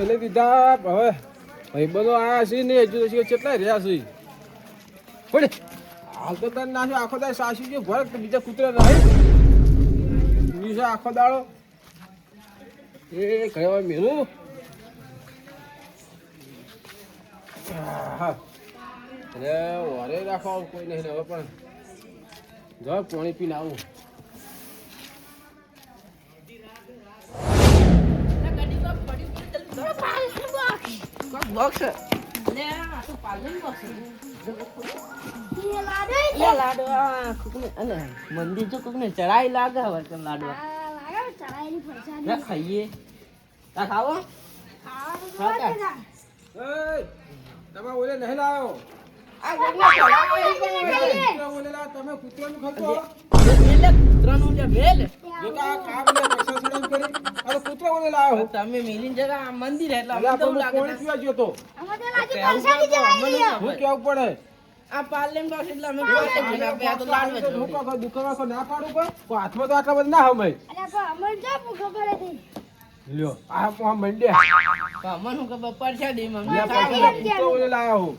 પેલે દીધા. હવે ભાઈ બધો આયા છે ને, હજુ તો કેટલા રહ્યા છે. પણ હાલ તો તને નાખ્યો આખો દાડો સાસુ જે ઘર બીજા કૂતરા રહે નીચે આખો દાડો. એ કહેવાય મેલું અરે વારે રાખો કોઈ નહીં, હવે પણ જો પાણી પીને આવું. બોક્સ લે આ તો પાલન બોક્સ લે લાડો આ કોકને અને મંદિર જો કોકને ચડાઈ લાગે હવે કેમ લાડવા ખાઈએ તા ખાવો તમે ઓલે નહીં લાવ્યો તમે કૂતરાનું ખાતો એટલે ત્રણ જે ભેલ જો આ કામ ને પૈસા સડાઈ કરી લાવ્યો તમે મિલીન જરા મંદિર એટલે એટલે તો લાગે પીવા ગયો તો. અમને હું કેવું પડે? આ પાર્લેમ એટલે અમે જ આ તો જ હું ના પાડું કોઈ કોઈ હાથમાં તો આટલા બધા ના હમાય લ્યો આ આ મંડ્યા તો અમને દી મમ્મી પાછા કૂતરા ઓલે લાવ્યો હું.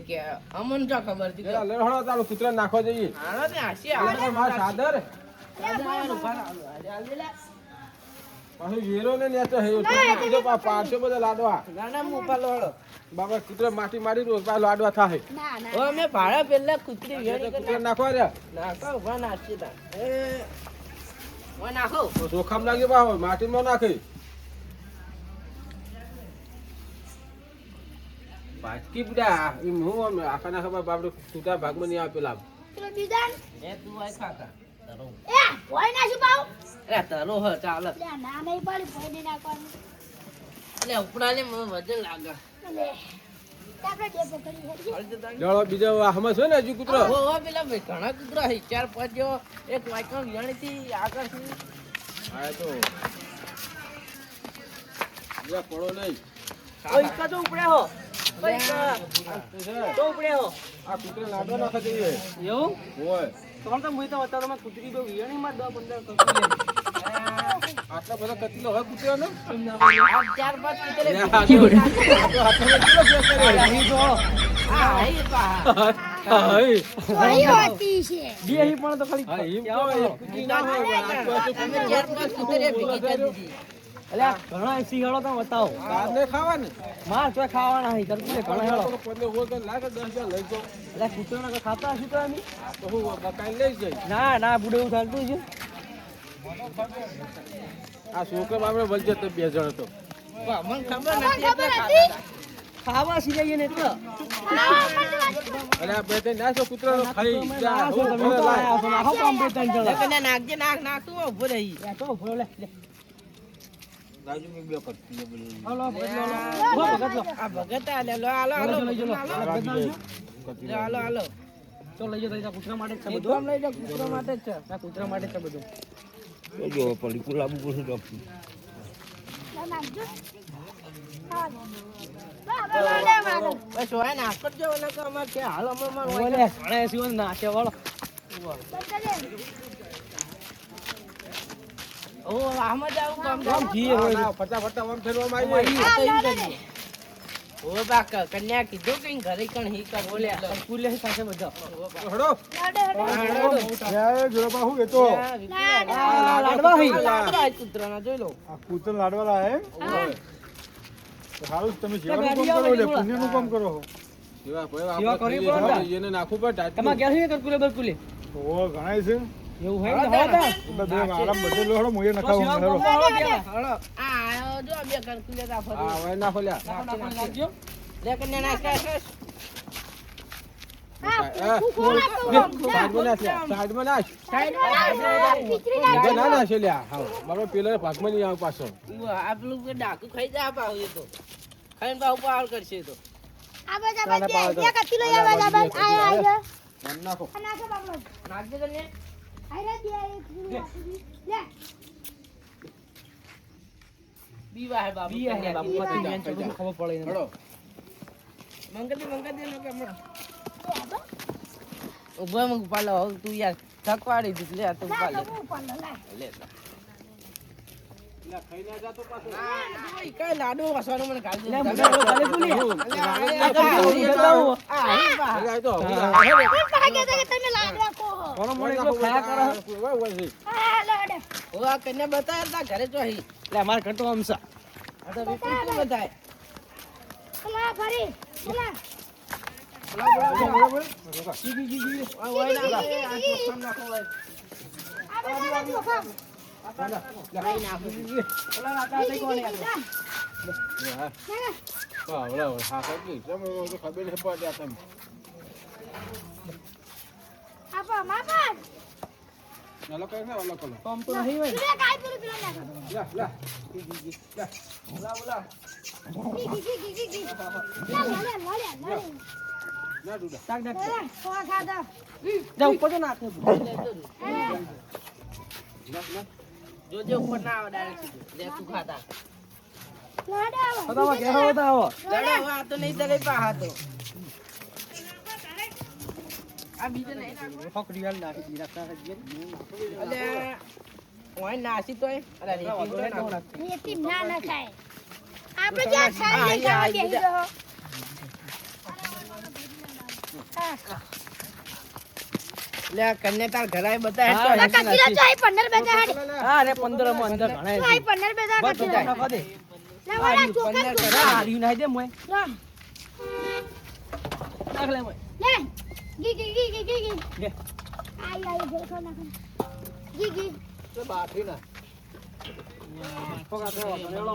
કે અમને તો ખબર હતી પેલા તારો કૂતરા નાખવા જઈએ. આનો તે હાસી આ મારા સાદર આવે પાછું હીરો ને પા પાછો બધા લાડવા. મોપાલો હળો બાબા કૂતરા માટી મારી રોજ પા લાડવા ઓ ભાડા પેલા કૂતરી એટલે વેણી કૂતરા કરી નાખવા રહ્યા. નાખો ઊભા નાખી તા એ ઓ નાખો. જોખમ લાગે બા માટીમાં નાખે. બાજકી બડા એમ હું આખા નાખા બાપડે છૂટા ભાગમાં નહીં આપેલા. એ તું આય ખાતા તરો એ તરો હ ચાલે એટલે ઉપડા મને વજન લાગે. જળો બીજો હમ છે ને હજુ કૂતરો? હો પેલા ભાઈ ઘણા કૂતરા હે ચાર પાંચ જેવો. એક વાયકણ વેણી થી આગળથી હા તો. બીજા પડો નહીં. ઓય કા તો ઉપડે હો. ઓય કા તો ઉપડે હો. આ કૂતરા નાખવા જઈએ એવું? હોય. તો તો મુઈ તો અત્યારે કૂતરી બે વેણી માં 10 15 આટલા બધા કતીલો હોય? કૂતરા ને ચાર પાંચ કૂતરે તો ઘણા સિંહળો તો બતાવો. માર તો ખાવાના હી એટલે ખાતા તો એમ? ના ના બુડે એવું થતું છે આ છોકરો બાપડે વલજે તો બે જણ હતો. અમને ખબર નથી એટલે ખાવા સિવાય ને એટલે. અરે આ બે ત્રણ નાખો કૂતરાનો ખાઈ જા હું તમે લાયા. નાખો કામ બે ત્રણ જણ કને નાખજે નાખ નાખ તું ઊભો રહી. તો ભરો લે લે. રાજુ મેં બે કરતી એ હાલો, ભગત લો. ઊભો આ ભગત આ લે લો હાલો હાલો હાલો. હાલો. તો લઈ જાઓ, કૂતરા માટે છે બધું. લઈ જાઓ કૂતરો માટે જ છે. કૂતરા માટે છે બધું. જ જો ઓલા તો અમારે છે હાલ અમારે ઓલે, ઘણા સિવાય નાચે વાળો ઓ આમાં જ આવું કામ આમ ઘી ના, હોય ના, ફટાફટ આમ ફેરવામાં આવી. ઓ બા કન્યા કીધું કે ઘરે કણ હી કર બોલે સ્કૂલે સાથે બધા હડો. જય જોડો હું એ તો લાડવા હી કૂતરાના જોઈ લો. આ કૂતર લાડવા લાય સારું તમે કામ કરો લે. પુણ્યનું કામ કરો. સેવા ભાઈ સેવા? એને ટાઈટ. તમારે ઘેર છે કરકુલે બરકુલે? ઓ ઘણાય છે. એવું હોય ને આરામ બધે મોયે નખાવો. સેવા આ જો બે કણકુલે તા ફરી. હા, હવે નાખો લ્યા. દેવા. નાખજો. લે કન્યા નાખ. નાખ લ્યા, સાઈડમાં નાખ. બીજા ના નાખે લ્યા. હા, બાપા પેલા ભાગમાં નહીં આવે પાછો. ઉવ્વ, આ પેલું કે ડાકુ ખાઈ જાય પાવ એ તો ખાઈને પાવ પાવર કરશે એ તો આમ નાખો. નાખજે કન્યા બીવા હે બાબુ બી હે બાપુ, પતિ કીધું. બેન છોકરીને ખબર પડે એને. મંગતી મંગતી નો કે હમણાં ઊભો મુક પાલો તું યાર થકવાડી દીધું લે તું પાલે લે લે. લે, ખાઈને જા તો પાછો. કઈ લાડુ વસવાનું મને ખાલી હા. આ-. કન્યા બતાવ્યા તા ઘરે જો હી. લે, મારે ઘર તો આમસા. આ તો વિપુલ તો બતાય બોલા, બોલા, બોલા, બોલા. આ હોય ના ખબર છે. તમે તો કઈ નહીં હોય ને. લે, લે. જી, જી, જી. લે. લે, લે. લે તો નહીં દરે પા હાથો આ બીજો નહીં નાખો. ફકડી હાલ નાખી દી, નાખ, નાખ, નાખ. અલે ઓય નાસી તોય રેતી તો નાખો. આપણે તાર ઘરે બતા તો તો. હા, રે, પંદરમાં અંદર તો દે, મોય. નાખ લે, મોય. લે. ગી ગી ગી ગી ગી ગી. લે. આઈ આઈ દેખો નાખો. ગી ગી. ફોકા તો, રેડો.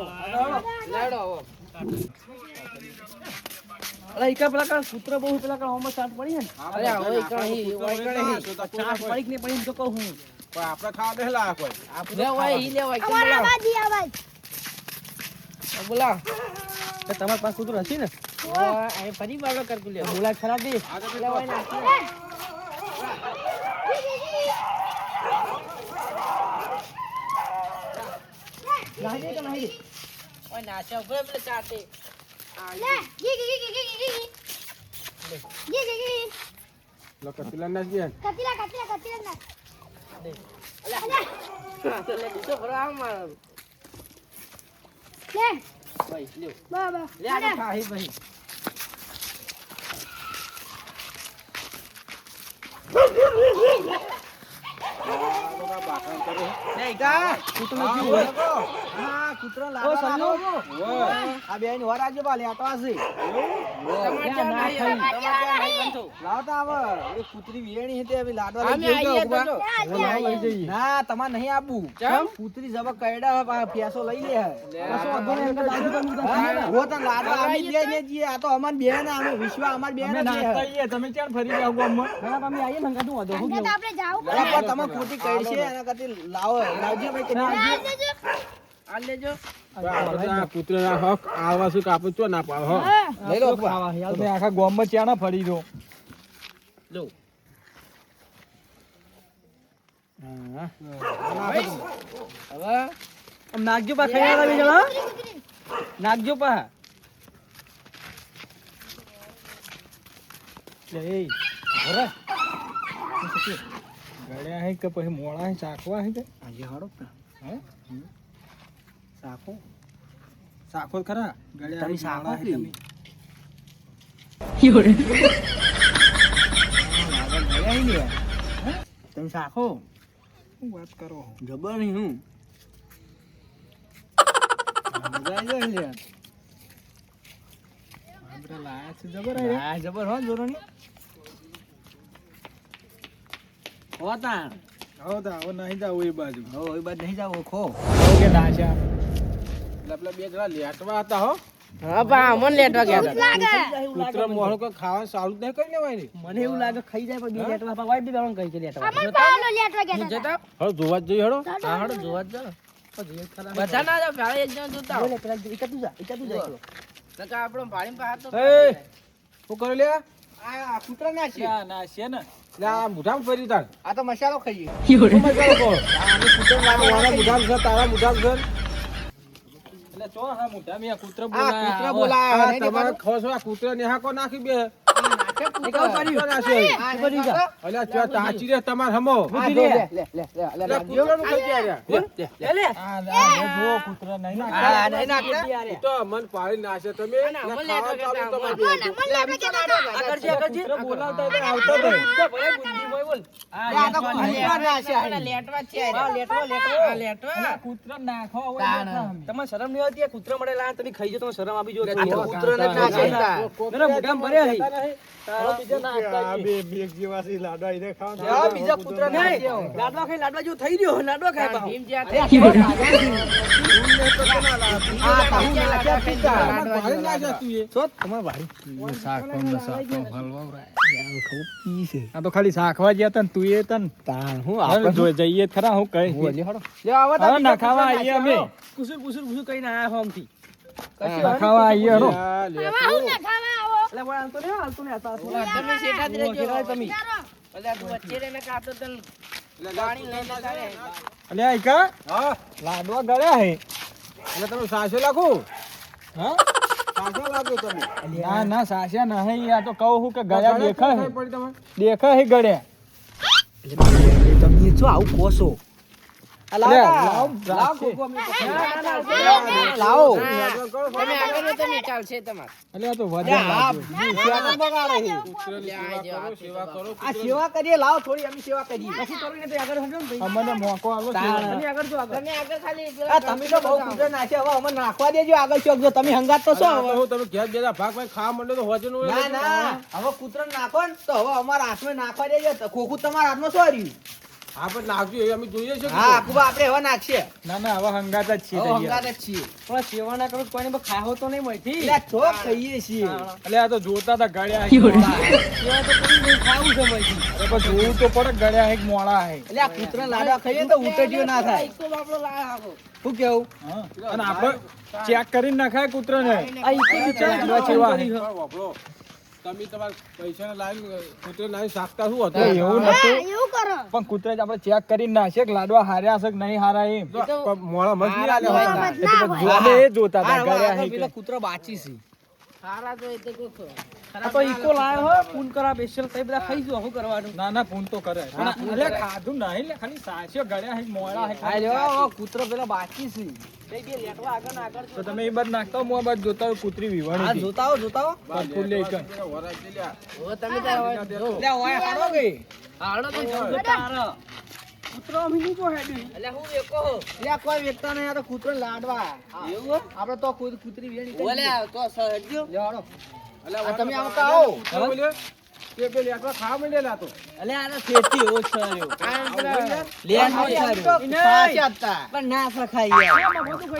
લેડો હવે. અલા, ઈકા પેલા કાં કૂતરો બહુ પેલા કાં હોમમાં સાંઠ પડી ને? અરે હવે ઈ હી, ઓય હી. સાંઠ પડી કે પડી તો કહું પણ આપણે ખાવા બેસેલા કોઈ લે ઓય ઈ લે ઓય કેમ અમારા બોલાવો? અવાજ ઈ અવાજ. બોલાવો. તો તમારી પાસે કૂતરો હશે ને અહીં ફરી બાબલો કરતું લે. બોલા ખરા દે દે કે નાખી ઓય નાચ્યા ઉપર પેલે ચાટે. લે. ગી ગી ગી ગયા લે લે. લ્યો. લે આ ખાહી ભાઈ. કરે. લે તું કેવું હા, કૂતરો આ બે વર આજુ બા લેતો હશે તમારે ત્યાં ના નહીં, ખાઈ. તમારે ત્યાં નહીં બનતો. લાવતા આવે. એ કૂતરી વેણી હતી હવે લાડવા તો લઈ જઈએ. ના તમારે નહીં આપવું. કૂતરી જબર કઈડા હે, લઈ લે હે. તો લાડવા અમે ને આ અમાર બે ને વિશ્વ અમાર બે ને તમે ક્યાં ફરી જાવ ગામમાં? ના, તમે આઈએ વાંધો, હું આપણે જાવું તમે છે એના કરતી લાવો. લાવજો ભાઈ કે આ લેજો. આપણે તો હક આવા શું કે આપણે ના પાડો લઈ લો તમે આખા ગામમાં ચાના ફરી દો લો. નાખજો પા ખાઈ? પા લે, ગળ્યા હે કે પછી મોળા હે ચાખવા હે કે? આજે હાડો હે? ચાખો તો ખરા ગળ્યા તમે હે, હે પી. તમે. હે? તમે શાખો શું વાત કરો છો? જબર નહીં હું છે જબર હા, જબર હો જોરોની. હો તાણ. હવે નહીં જાવ એ બાજુ હો, એ બાજુ નહીં જાવ, ખો. કે ડાચા એટલે બે જણા લેટવા હતા હો. હા બા અમન લેટવા ગયા હતા. લાગે. એવું લાગે. કૂતરા મને. મોહણ કોઈ ખાવાનું ચાલુ જ નહીં કરી લેવાય ને. મને એવું લાગે ખાઈ જાય પણ બે લેટવા પા વાઈ દેવાનું કહી છે લેટવા અમન પાવલો લેટવા ગયા હતા. જતા? હવે જોવા જ જઈએ હળો. હા હડો જોવા જ જાઓ. તો જોઈએ ખરા. બધા ના જાઓ પેલા એક જણ જોતા. બોલે, પેલા ઈકા તું જા, ઈકા તું જા એકલો. આપણો ભાડીમાં પા હાથ તો એ શું કર્યું લે? આ કૂતરા ના છે. ના ના છે ને. આ મુઠામ ફરી તાર. આ તો મસાલો ખાઈએ. કહો આને કૂતરા મુઠામ છે તારા મુઠામ છે. એટલે ચો હા મોટા મિયા કૂતરો આ કૂતરા બોલાયા બોલાયા તમારે દેખાતું? ખો છો કૂતરા ને હાકો નાખી બે તમે. શરમ નહીં આવતી? કૂતરા મળેલા તમે ખાઈ જતો શરમ આપી જો કૂતરા ભર્યા ખાલી શાખવા ગયા તન તું એ તન તાણ હું જોઈ જઈએ ખરા હું કઈ ના ખાવા આવીએ અમે. કુસુર કુસુર કઈ ના આયા હોમથી ખાવા આવીએ એટલે કોઈ હાલતો નહીં હાલતો નહીં તમે. શેઠા જ રહેજો તમે લાડવા ગળ્યા હે. એટલે તમે સાસો લાખું હા? સાસો લાગ્યો તમે? ના ના સાસા નહીં આ તો કહું કે ગળ્યા દેખા હે. દેખા હે ગળ્યા તમે જો આવું કોસો તમે તો બહુ કુદર હવે અમે નાખવા દેજો આગળ છો તમે હંગાત તો શું હવે. તમે ઘેર બેઠા ભાગ ભાઈ ખાવા મળે તો હોજે ના હવે કુતરા નાખો ને તો હવે અમારા હાથમાં નાખવા દેજો. ખોખું તમારા હાથમાં શું હા પણ નાખજો એ અમે જોઈએ છે હા આખું આપણે હવે નાખશે ના ના હવે હંગાત જ છીએ હવે જ છીએ. પણ સેવા ના કરો તો કોઈને પણ ખાવો તો નહીં મળતી. ચોક ખાઈએ છીએ. અલે આ તો જોતા તા ગળ્યા હે. મોળા હે. સેવા તો કોઈ નહીં ખાવું છે મળતી. પણ જોવું તો પડે ગળ્યા હે મોળા હે. એટલે આ કૂતરા લાડવા ખાઈએ તો ના થાય. શું કેવું. અને આપણે ચેક કરીને નાખાય કૂતરાને. આ બિચારા હે. પણ વાપરો. તમે તમારા પૈસા લાઈન કૂતરે લાઈન સાકતા શું એવું નતું. એવું કરો. પણ આપણે ચેક કરીને નાખે કે લાડવા હાર્યા છે નહીં હારા એમ? મોળા મત નહીં જોતા હતા કૂતરો બાચી છે. સારા તો કોકો લાયો હો ફોન કરા સ્પેશિયલ કઈ બધા ખાઈ જો હું કરવાનું? ના ના ફોન તો કરે. અરે ખાધું નહીં લે ખાલી સાચો ગળ્યા હે મોળા હે અરે કૂતરો પેલા બાકી છે. તો તમે એ બાદ નાખતા મો આ બાદ જોતા હોય કૂતરી વિવાણી હા જોતા હો જોતા હો. બાદ ફૂલ લે એકન ઓ તમે લે ઓય હાડો ગઈ. હાડો તો જોતા કૂતરો અમીની કો હેડી એટલે હું વેકો લે કોઈ વેકતા નહીં આ તો કૂતરો લાડવા. એવું આપણે તો ખુદ કૂતરી વેણી ઓલે તો સહજો લે હારો તમે વરાજી આમ બોલ્યો, કે બે લેકડા ખાવા માંડેલા તો. અલે આને ખેતી ઓછ રહ્યો લે આ પણ ના સખાઈ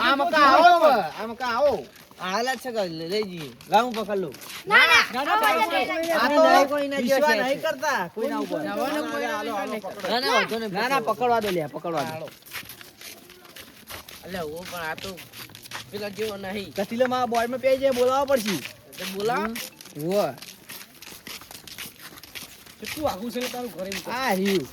આમ કા આવો આમ કા આવો. આલા છે કે લઈ જઈએ. લાવું પકડ લો ના ના. આવા આ તો વિશ્વાસ નહીં કરતા. કોઈ ના ઉપર ના ના ના ના પકડવા દો. લે પકડવા દો. અલે ઓ પણ આ તો પેલા જેવો નહીં. કતીલે માં બોર્ડમાં પેજ બોલાવવા પડશે. બોલા વો કેટલું છે તારું ઘરે? આ રહ્યું.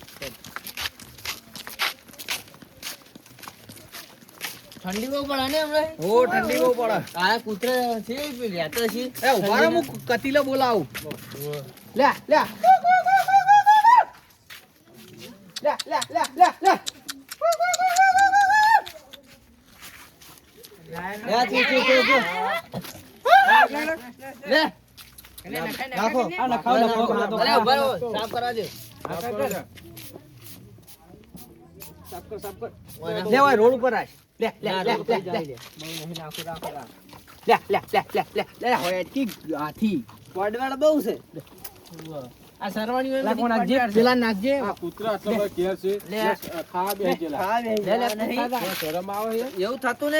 ઠંડી બહુ પડે ને હમણાં? ઓ ઠંડી બહુ પડે. આ કૂતરા છે લેતો છે એ ઊભા રહો હું કતીલા બોલાવું. લે લે. રોડ ઉપર આશ લે એવું થતું ને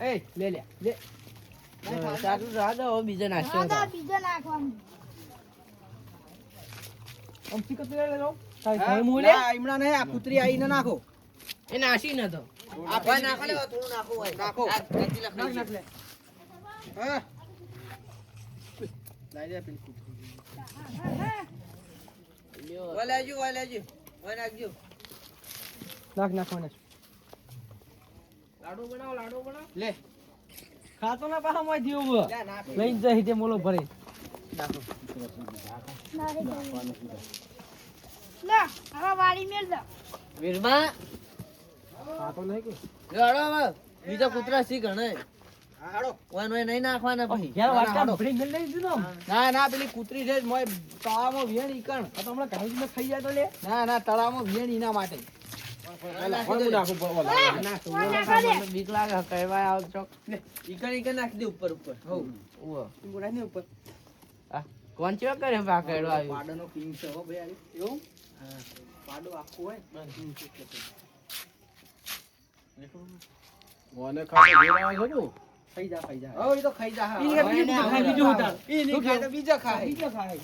એ લે બીજા નાસ્તો નાખવાનું અમથી કતરે લે જાવ તારી ઘર મુલે ના નહીં આ કૂતરી આઈને નાખો. એ નાસી નતો આ ભાઈ નાખો. લે, થોડું નાખવું હોય. નાખો. આ કચીલા નાખ નાખ લે હા. લાઈ પેલી કૂતરી. નાખજો. નાખ નાખ નાખ લાડુ બનાવો લાડુ બનાવો. લે. ખાતો ના પાછા મોય દીવું લઈને જઈ તે મોલો ભરે બીજા કૂતરા શી ગણે નહીં નાખવાના પછી ઘેર વાટકા ભરી મેળ લઈ દીધો ના ના પેલી કૂતરી છે જ મોય ઈકણ તો હમણાં ઘરે ખાઈ જાય તો લે ના ના તળાવમાં વિયણ એના માટે બીક લાગે કહેવાય આવ ચોક ઈકણ ઈકણ નાખી દે ઉપર ઉપર. કોણ ચેવા કરે પાકેડો આવ્યો? પાડોનો કિંગ છે હો ભાઈ એવું? પાડો આખું હોય? મને ખાવા આવે છે તું? ખાઈ જા ખાઈ જા. હો એ તો ખાઈ જા હા. ઈ કે બીજું ઉતાર. ઈ નહીં ખાય તો બીજા ખાય. બીજા ખાય.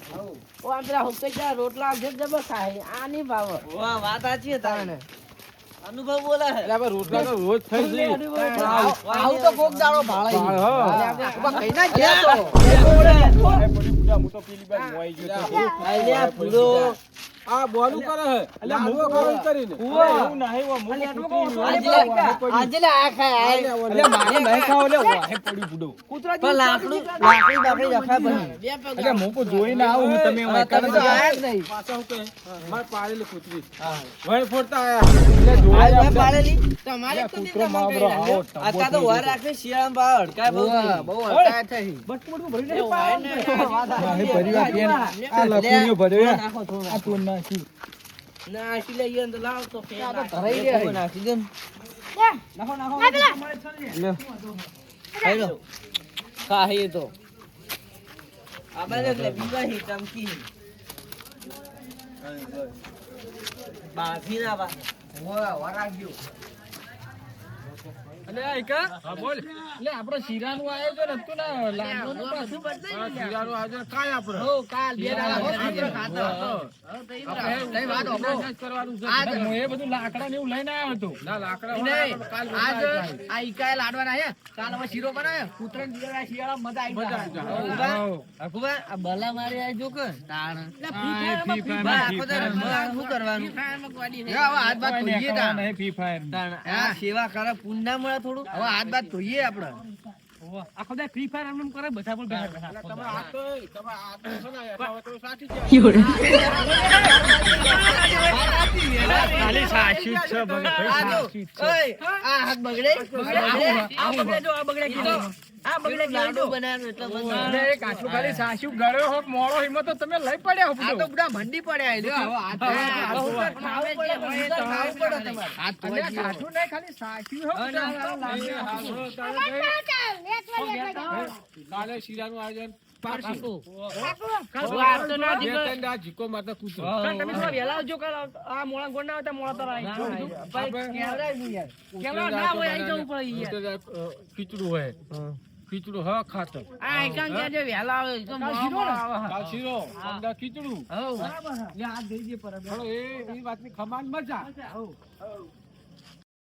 ઓ આમ પેલા હુક્કે ચા રોટલા જે જબ ખાય આ નહીં ભાવે વાહ વાત સાચી છે તારે. અનુભવ બોલે છે. એટલે રોટલા તો રોજ થઈ જઈએ આવું તો કોક દાડો ભાળે. ભાળ, હા. ઊભા ખાઈ ના ગયા તો? હું તો પેલી બાજુ મોઈ ગયો આ બોનું કરે હે. કરીને. એવું નહીં, આજે લે આ ખાય મારે ખાવ, બુડો. પણ લાકડું લાકડી બાકડી મૂકો આવું તમે તમે તો આયા જ નહીં. પાછા હું કહે મારે પાડેલી કૂતરી. વણ ફોડતા આયા. એટલે જોવા આ પાડેલી તમારે કૂતરો માવરો આવો આ તો વાર રાખે શિયાળામાં ભાવ હડકાય બહુ બહુ હડકાય થઈ. બટકું ભરી નહીં વાહે પરિવાર આ લકડીઓ ભર્યો, આ તો નાખ્યું. ના આશી લઈએ ને તો લાવ તો ફેર નાખ. ધરાઈ રહ્યા છે. નાખી દે ને. લે નાખો પેલા ખાઈ લો. ખાઈએ તો આ બાજુ એટલે બીવાહી ચમકી બાફી ના બાફી. હોવે, વરાગ્યો. અલ્યા, આયોજન હતું ને, બધું લાકડા ને એવું લઈને આવ્યો હતો. લાડવાના કાલ હવે શીરો બનાવ્યો શિયાળા મજા આવી બલા મારી જો કે. તાણ. શું કરવાનું? હાથ બાદ સેવા કરે પૂન ના મળે થોડું હવે હાથ બાદ ધોઈએ આપણે આખો ફ્રી ફાયર એમ કરે બધા પણ બેઠા. તમે આ તો તમે આ તો ને હવે તો સાચી છે. ખાલી સાચું છે ભલે, આ જો, સાચું જ છે. ઓય, આ હાથ બગડે બગડે. આ બગડે જો, આ બગડે કીધો. આ બગડે લાડુ કીધો. એટલે બંધ. એક આટલું ખાલી સાચું ગળ્યો હોત, મોળો હિંમત તો તમે લઈ પડ્યા આ તો બધા. પડ્યા તો ખાવે તમારે. નહીં, ખાલી હો કાલે શીરાનું આયોજન પડે ખીચડું હોય. ખીચડું હા ખાતર. આ એકમ ત્યાં જે વહેલા આવે તો મોળા મોળા આવે. કાલ શીરો ખીચડું. હઉ. લે, હાથ ધોઈ દે પર. એ એ વાતની ખમાન મજા.